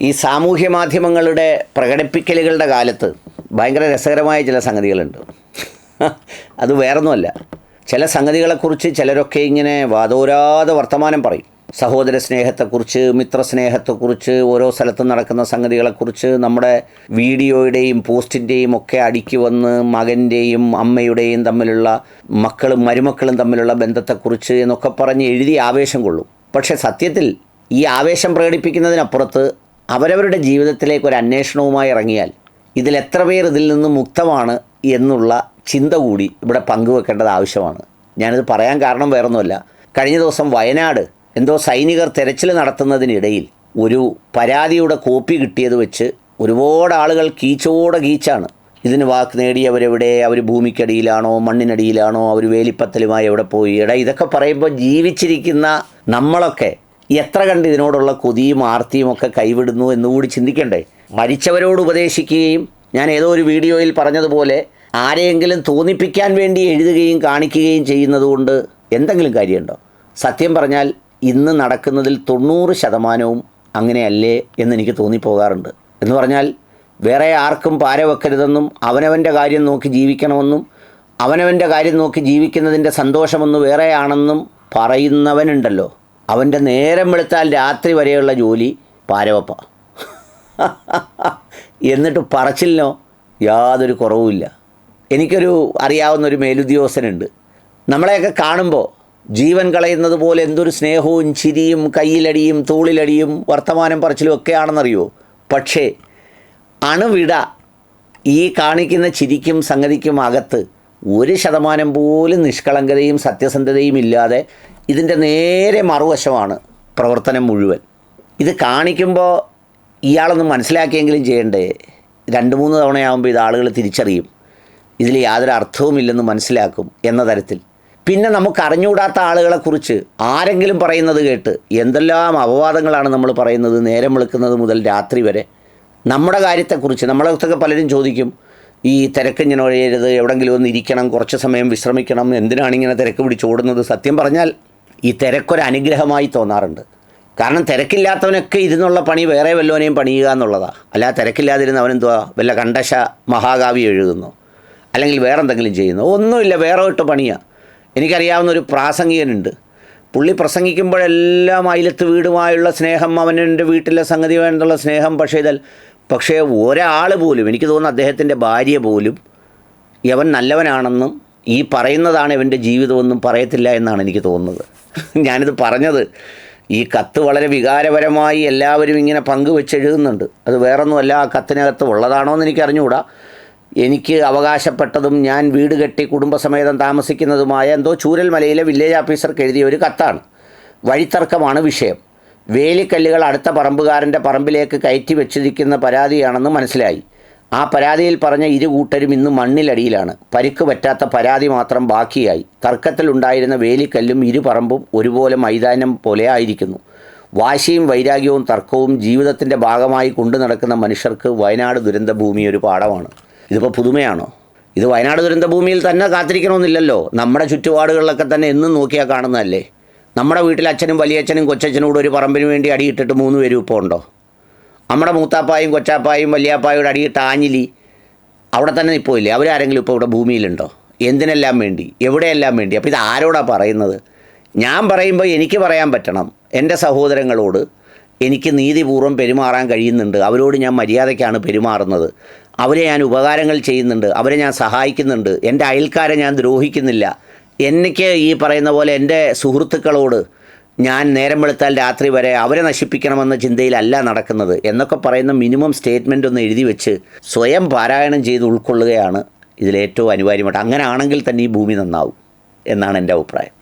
ഈ സാമൂഹ്യ മാധ്യമങ്ങളുടെ പ്രകടിപ്പിക്കലുകളുടെ കാലത്ത് ഭയങ്കര രസകരമായ ചില സംഗതികളുണ്ട്. അത് വേറൊന്നുമല്ല. ചില സംഗതികളെക്കുറിച്ച് ചിലരൊക്കെ ഇങ്ങനെ വാദോരാതെ വർത്തമാനം പറയും. സഹോദര സ്നേഹത്തെക്കുറിച്ച് മിത്രസ്നേഹത്തെക്കുറിച്ച് ഓരോ സ്ഥലത്തും നടക്കുന്ന സംഗതികളെക്കുറിച്ച് നമ്മുടെ വീഡിയോയുടെയും പോസ്റ്റിന്റെയും ഒക്കെ അടുക്കി വന്ന് മകന്റെയും അമ്മയുടെയും തമ്മിലുള്ള മക്കളും മരുമക്കളും തമ്മിലുള്ള ബന്ധത്തെക്കുറിച്ച് എന്നൊക്കെ പറഞ്ഞ് എഴുതി ആവേശം കൊള്ളും. പക്ഷേ സത്യത്തിൽ ഈ ആവേശം പ്രകടിപ്പിക്കുന്നതിനപ്പുറത്ത് അവരവരുടെ ജീവിതത്തിലേക്ക് ഒരു അന്വേഷണവുമായി ഇറങ്ങിയാൽ ഇതിൽ എത്ര പേർ ഇതിൽ നിന്ന് മുക്തമാണ് എന്നുള്ള ചിന്ത കൂടി ഇവിടെ പങ്കുവെക്കേണ്ടത് ആവശ്യമാണ്. ഞാനിത് പറയാൻ കാരണം വേറൊന്നുമല്ല. കഴിഞ്ഞ ദിവസം വയനാട് എന്തോ സൈനികർ തെരച്ചിൽ നടത്തുന്നതിനിടയിൽ ഒരു പരാതിയുടെ കോപ്പി കിട്ടിയത് വെച്ച് ഒരുപാട് ആളുകൾ കീച്ചോടെ കീച്ചാണ്. ഇതിന് വാക്ക് നേടിയവരെവിടെ? അവർ ഭൂമിക്കടിയിലാണോ? മണ്ണിനടിയിലാണോ? അവർ വേലിപ്പത്തലുമായി എവിടെ പോയി? എടാ ഇതൊക്കെ പറയുമ്പോൾ ജീവിച്ചിരിക്കുന്ന നമ്മളൊക്കെ എത്ര കണ്ട് ഇതിനോടുള്ള കൊതിയും ആർത്തിയും ഒക്കെ കൈവിടുന്നു എന്നുകൂടി ചിന്തിക്കണ്ടേ? മരിച്ചവരോട് ഉപദേശിക്കുകയും ഞാൻ ഏതോ ഒരു വീഡിയോയിൽ പറഞ്ഞതുപോലെ ആരെയെങ്കിലും തോന്നിപ്പിക്കാൻ വേണ്ടി എഴുതുകയും കാണിക്കുകയും ചെയ്യുന്നതുകൊണ്ട് എന്തെങ്കിലും കാര്യമുണ്ടോ? സത്യം പറഞ്ഞാൽ ഇന്ന് നടക്കുന്നതിൽ തൊണ്ണൂറ് ശതമാനവും അങ്ങനെയല്ലേ എന്നെനിക്ക് തോന്നിപ്പോകാറുണ്ട്. എന്ന് പറഞ്ഞാൽ വേറെ ആർക്കും പാര വെക്കരുതെന്നും അവനവന്റെ കാര്യം നോക്കി ജീവിക്കണമെന്നും അവനവന്റെ കാര്യം നോക്കി ജീവിക്കുന്നതിന്റെ സന്തോഷമൊന്ന് വേറെയാണെന്നും പറയുന്നവനുണ്ടല്ലോ. അവന്റെ നേരം വെളുത്താൽ രാത്രി വരെയുള്ള ജോലി പാരവപ്പ. എന്നിട്ട് പറച്ചിലിനോ യാതൊരു കുറവുമില്ല എനിക്കൊരു അറിയാവുന്ന ഒരു മേലുദ്യോഗസ്ഥനുണ്ട്. നമ്മളെയൊക്കെ കാണുമ്പോൾ ജീവൻ കളയുന്നത് പോലെ എന്തൊരു സ്നേഹവും ചിരിയും കയ്യിലടിയും തോളിലടിയും വർത്തമാനം പറച്ചിലും ഒക്കെയാണെന്നറിയോ പക്ഷേ അണുവിട ഈ കാണിക്കുന്ന ചിരിക്കും സംഗതിക്കും അകത്ത് ഒരു ശതമാനം പോലും നിഷ്കളങ്കതയും സത്യസന്ധതയും ഇല്ലാതെ ഇതിന്റെ നേരെ മറുവശമാണ് പ്രവർത്തനം മുഴുവൻ. ഇത് കാണിക്കുമ്പോൾ ഇയാളൊന്ന് മനസ്സിലാക്കിയെങ്കിലും ചെയ്യണ്ടേ? രണ്ട് മൂന്ന് തവണയാകുമ്പോൾ ഇത് ആളുകൾ തിരിച്ചറിയും. ഇതിൽ യാതൊരു അർത്ഥവുമില്ലെന്ന് മനസ്സിലാക്കും എന്ന തരത്തിൽ. പിന്നെ നമുക്ക് അറിഞ്ഞുകൂടാത്ത ആളുകളെക്കുറിച്ച് ആരെങ്കിലും പറയുന്നത് കേട്ട് എന്തെല്ലാം അപവാദങ്ങളാണ് നമ്മൾ പറയുന്നത് നേരം വെളുക്കുന്നത് മുതൽ രാത്രി വരെ. നമ്മുടെ കാര്യത്തെക്കുറിച്ച് നമ്മളെ അടുത്തൊക്കെ പലരും ചോദിക്കും ഈ തിരക്ക് ഇങ്ങനെ ഒഴിയരുത് എവിടെങ്കിലും ഒന്ന് ഇരിക്കണം കുറച്ച് സമയം വിശ്രമിക്കണം എന്തിനാണ് ഇങ്ങനെ തിരക്ക് പിടിച്ച് ഓടുന്നത്? സത്യം പറഞ്ഞാൽ ഈ തിരക്കൊരു അനുഗ്രഹമായി തോന്നാറുണ്ട്. കാരണം തിരക്കില്ലാത്തവനൊക്കെ ഇരുന്നുള്ള പണി വേറെ വല്ലവനെയും പണിയുക എന്നുള്ളതാണ് അല്ല തിരക്കില്ലാതിരുന്ന അവനെന്തുവാ വല്ല കണ്ടശ മഹാകാവ്യം എഴുതുന്നു. അല്ലെങ്കിൽ വേറെ എന്തെങ്കിലും ചെയ്യുന്നു. ഒന്നുമില്ല വേറെ ഇട്ട് പണിയാണ് എനിക്കറിയാവുന്ന ഒരു പ്രാസംഗികനുണ്ട്. പുള്ളി പ്രസംഗിക്കുമ്പോഴെല്ലാം അയിലത്ത് വീടുമായുള്ള സ്നേഹം അവനെന്റെ വീട്ടിലെ സംഗതി വേണ്ടുള്ള സ്നേഹം പക്ഷേ ഇതൽ പക്ഷേ ഒരാൾ പോലും എനിക്ക് തോന്നുന്നു അദ്ദേഹത്തിന്റെ ഭാര്യ പോലും യവൻ നല്ലവനാണെന്നും ഈ പറയുന്നതാണ് ഇവന്റെ ജീവിതമൊന്നും പറയത്തില്ല എന്നാണ് എനിക്ക് തോന്നുന്നത്. ഞാനിത് പറഞ്ഞത്. ഈ കത്ത് വളരെ വികാരപരമായി എല്ലാവരും ഇങ്ങനെ പങ്കുവെച്ചെഴുതുന്നുണ്ട്. അത് വേറൊന്നുമല്ല ആ കത്തിനകത്ത് ഉള്ളതാണോ എന്ന് എനിക്ക് അറിഞ്ഞുകൂടാ എനിക്ക് അവകാശപ്പെട്ടതും ഞാൻ വീട് കെട്ടി കുടുംബസമേതം താമസിക്കുന്നതുമായ എന്തോ ചൂരൽമലയിലെ വില്ലേജ് ഓഫീസർക്ക് എഴുതിയ ഒരു കത്താണ്. വഴിത്തർക്കമാണ് വിഷയം. വേലിക്കല്ലുകൾ അടുത്ത പറമ്പുകാരന്റെ പറമ്പിലേക്ക് കയറ്റി വെച്ചിരിക്കുന്ന പരാതിയാണെന്ന് മനസ്സിലായി. ആ പരാതിയിൽ പറഞ്ഞ ഇരു കൂട്ടരും ഇന്ന് മണ്ണിലടിയിലാണ്. പരിക്ക് പറ്റാത്ത പരാതി മാത്രം ബാക്കിയായി. തർക്കത്തിലുണ്ടായിരുന്ന വേലിക്കല്ലും ഇരുപറമ്പും ഒരുപോലെ മൈതാനം പോലെ ആയിരിക്കുന്നു. വാശിയും വൈരാഗ്യവും തർക്കവും ജീവിതത്തിന്റെ ഭാഗമായി കൊണ്ടു നടക്കുന്ന മനുഷ്യർക്ക് വയനാട് ദുരന്തഭൂമി ഒരു പാഠമാണ്. ഇതിപ്പോൾ പുതുമയാണോ? ഇത് വയനാട് ദുരന്തഭൂമിയിൽ തന്നെ കാത്തിരിക്കണമെന്നില്ലല്ലോ. നമ്മുടെ ചുറ്റുപാടുകളിലൊക്കെ തന്നെ എന്നും നോക്കിയാൽ കാണുന്നതല്ലേ? നമ്മുടെ വീട്ടിൽ അച്ഛനും വലിയച്ഛനും കൊച്ചച്ഛനും കൂടെ ഒരു പറമ്പിന് വേണ്ടി അടിയിട്ടിട്ട് മൂന്ന് പേരും ഇപ്പോൾ ഉണ്ടോ? നമ്മുടെ മൂത്താപ്പായും കൊച്ചാപ്പായും വലിയാപ്പായോട് അടി ടാഞ്ഞിലി അവിടെ തന്നെ ഇല്ലേ അവരാരെങ്കിലും ഇപ്പോൾ ഇവിടെ ഭൂമിയിലുണ്ടോ? എന്തിനെല്ലാം വേണ്ടി? എവിടെയെല്ലാം വേണ്ടി? അപ്പോൾ ഇത് ആരോടാ പറയുന്നത്? ഞാൻ പറയുമ്പോൾ എനിക്ക് പറയാൻ പറ്റണം. എന്റെ സഹോദരങ്ങളോട് എനിക്ക് നീതിപൂർവം പെരുമാറാൻ കഴിയുന്നുണ്ട്. അവരോട് ഞാൻ മര്യാദയ്ക്കാണ് പെരുമാറുന്നത്. അവരെ ഞാൻ ഉപകാരങ്ങൾ ചെയ്യുന്നുണ്ട്. അവരെ ഞാൻ സഹായിക്കുന്നുണ്ട്. എന്റെ അയൽക്കാരെ ഞാൻ ദ്രോഹിക്കുന്നില്ല. എനിക്ക് ഈ പറയുന്ന പോലെ എന്റെ സുഹൃത്തുക്കളോട് ഞാൻ നേരം വെളുത്താൽ രാത്രി വരെ അവരെ നശിപ്പിക്കണമെന്ന ചിന്തയിലല്ല നടക്കുന്നത് എന്നൊക്കെ പറയുന്ന മിനിമം സ്റ്റേറ്റ്മെന്റ് ഒന്ന് എഴുതി വെച്ച് സ്വയം പാരായണം ചെയ്ത് ഉൾക്കൊള്ളുകയാണ് ഇതിലേറ്റവും അനിവാര്യമായിട്ട്. അങ്ങനെ ആണെങ്കിൽ തന്നെ ഈ ഭൂമി നന്നാവും എന്നാണ് എന്റെ അഭിപ്രായം.